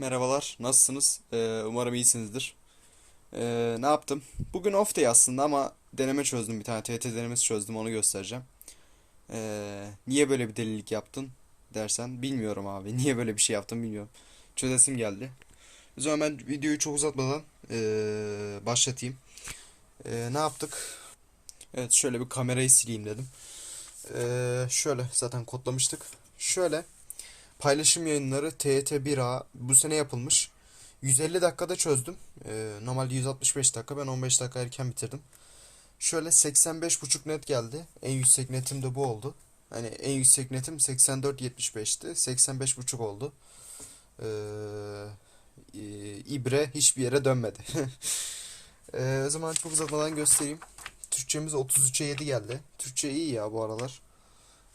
Merhabalar, nasılsınız? Ee, umarım iyisinizdir. Ee, ne yaptım? Bugün off day aslında ama deneme çözdüm bir tane TYT denemesi çözdüm onu göstereceğim. Ee, niye böyle bir delilik yaptın dersen bilmiyorum abi. Niye böyle bir şey yaptım bilmiyorum. Çözesim geldi. O zaman ben videoyu çok uzatmadan ee, başlatayım. Ee, ne yaptık? Evet şöyle bir kamerayı sileyim dedim. Ee, şöyle zaten kodlamıştık. Şöyle paylaşım yayınları TYT 1A bu sene yapılmış. 150 dakikada çözdüm. Ee, normalde 165 dakika ben 15 dakika erken bitirdim. Şöyle 85.5 net geldi. En yüksek netim de bu oldu. Hani en yüksek netim 84.75'ti. 85.5 oldu. Ee, ibre hiçbir yere dönmedi. Ee, o zaman çok uzatmadan göstereyim. Türkçemiz 33'e 7 geldi. Türkçe iyi ya bu aralar.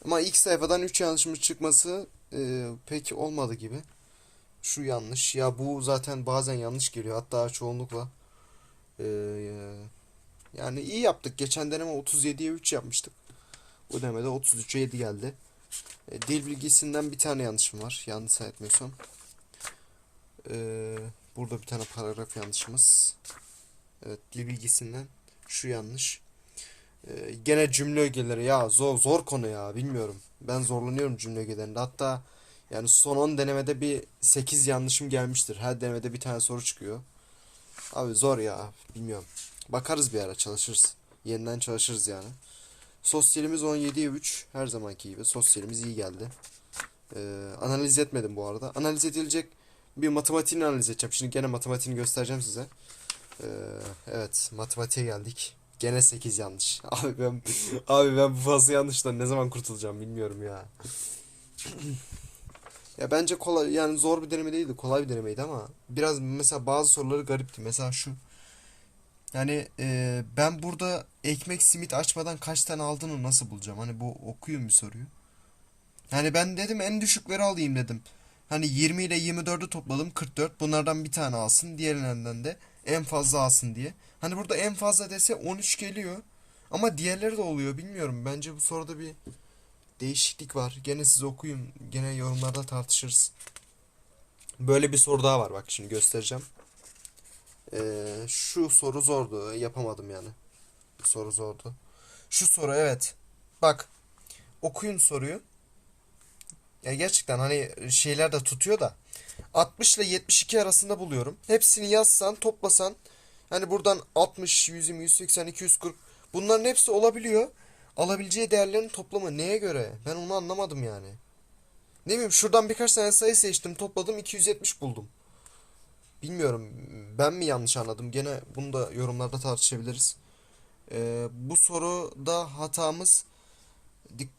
Ama ilk sayfadan 3 yanlışımız çıkması e, pek olmadı gibi. Şu yanlış. Ya bu zaten bazen yanlış geliyor. Hatta çoğunlukla. E, yani iyi yaptık. Geçen deneme 37'ye 3 yapmıştık. Bu denemede 33'e 7 geldi. E, dil bilgisinden bir tane yanlışım var. Yanlış sayetmiyorsam. E, burada bir tane paragraf yanlışımız. Evet dil bilgisinden şu yanlış. Ee, gene cümle ögeleri ya zor zor konu ya bilmiyorum. Ben zorlanıyorum cümle ögelerinde. Hatta yani son 10 denemede bir 8 yanlışım gelmiştir. Her denemede bir tane soru çıkıyor. Abi zor ya bilmiyorum. Bakarız bir ara çalışırız. Yeniden çalışırız yani. Sosyalimiz 17'ye 3 her zamanki gibi. Sosyalimiz iyi geldi. Ee, analiz etmedim bu arada. Analiz edilecek bir matematiğini analiz edeceğim. Şimdi gene matematiğini göstereceğim size. Ee, evet matematiğe geldik. Gene 8 yanlış. Abi ben abi ben bu fazla yanlıştan ne zaman kurtulacağım bilmiyorum ya. Ya bence kolay yani zor bir deneme değildi. Kolay bir denemeydi ama biraz mesela bazı soruları garipti. Mesela şu yani e, ben burada ekmek simit açmadan kaç tane aldığını nasıl bulacağım? Hani bu okuyun bir soruyu. Yani ben dedim en düşükleri alayım dedim. Hani 20 ile 24'ü topladım 44. Bunlardan bir tane alsın. Diğerlerinden de en fazla alsın diye. Hani burada en fazla dese 13 geliyor. Ama diğerleri de oluyor bilmiyorum. Bence bu soruda bir değişiklik var. Gene siz okuyun. Gene yorumlarda tartışırız. Böyle bir soru daha var. Bak şimdi göstereceğim. Ee, şu soru zordu. Yapamadım yani. Bu soru zordu. Şu soru evet. Bak. Okuyun soruyu. Ya gerçekten hani şeyler de tutuyor da. 60 ile 72 arasında buluyorum. Hepsini yazsan, toplasan hani buradan 60, 120, 180, 240 bunların hepsi olabiliyor. Alabileceği değerlerin toplamı neye göre? Ben onu anlamadım yani. Ne bileyim şuradan birkaç tane sayı seçtim, topladım 270 buldum. Bilmiyorum ben mi yanlış anladım? Gene bunu da yorumlarda tartışabiliriz. Ee, bu soruda hatamız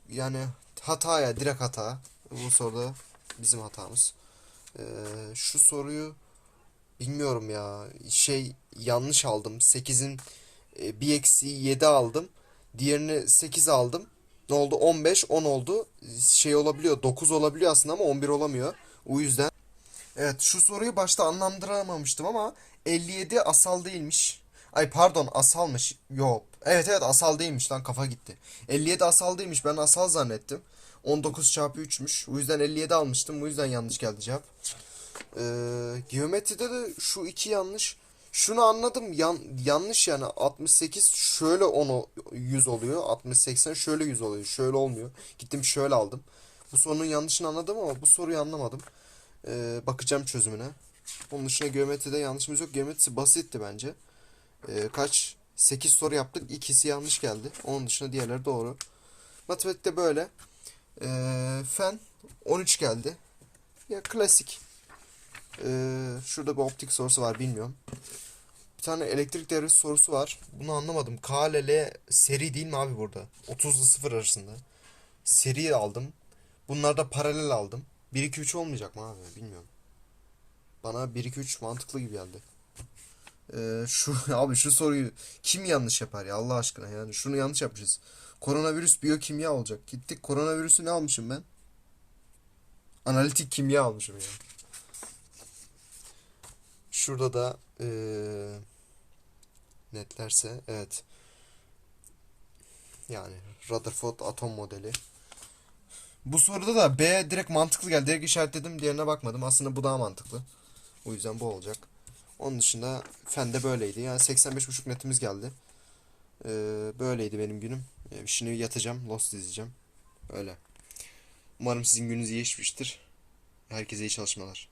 yani hataya direkt hata. Bu soruda bizim hatamız. Ee, şu soruyu bilmiyorum ya. Şey yanlış aldım. 8'in e, bir eksiği 7 aldım. Diğerini 8 aldım. Ne oldu? 15, 10 oldu. Şey olabiliyor. 9 olabiliyor aslında ama 11 olamıyor. O yüzden. Evet şu soruyu başta anlamlandıramamıştım ama 57 asal değilmiş. Ay pardon asalmış. Yok. Evet evet asal değilmiş lan kafa gitti. 57 asal değilmiş ben asal zannettim. 19 çarpı 3'müş. O yüzden 57 almıştım. Bu yüzden yanlış geldi cevap. Ee, geometride de şu iki yanlış. Şunu anladım. Yan, yanlış yani 68 şöyle 10 100 oluyor. 60 80 şöyle 100 oluyor. Şöyle olmuyor. Gittim şöyle aldım. Bu sorunun yanlışını anladım ama bu soruyu anlamadım. Ee, bakacağım çözümüne. Onun dışında geometride yanlışımız yok. Geometrisi basitti bence. Ee, kaç? 8 soru yaptık. İkisi yanlış geldi. Onun dışında diğerleri doğru. Matematikte böyle. Ee, fen 13 geldi. Ya klasik. Ee, şurada bir optik sorusu var bilmiyorum. Bir tane elektrik devresi sorusu var. Bunu anlamadım. K ile L seri değil mi abi burada? 30 ile 0 arasında. Seri aldım. Bunlarda paralel aldım. 1 2 3 olmayacak mı abi? Bilmiyorum. Bana 1 2 3 mantıklı gibi geldi. Ee, şu abi şu soruyu kim yanlış yapar ya Allah aşkına yani şunu yanlış yapmışız. Koronavirüs biyokimya olacak. Gittik koronavirüsü ne almışım ben? Analitik kimya almışım ya. Şurada da eee, netlerse evet. Yani Rutherford atom modeli. Bu soruda da B direkt mantıklı geldi. Direkt işaretledim. Diğerine bakmadım. Aslında bu daha mantıklı. O yüzden bu olacak. Onun dışında fende böyleydi. Yani 85.5 netimiz geldi. Ee, böyleydi benim günüm. Ee, şimdi yatacağım. Lost izleyeceğim. Öyle. Umarım sizin gününüz iyi geçmiştir. Herkese iyi çalışmalar.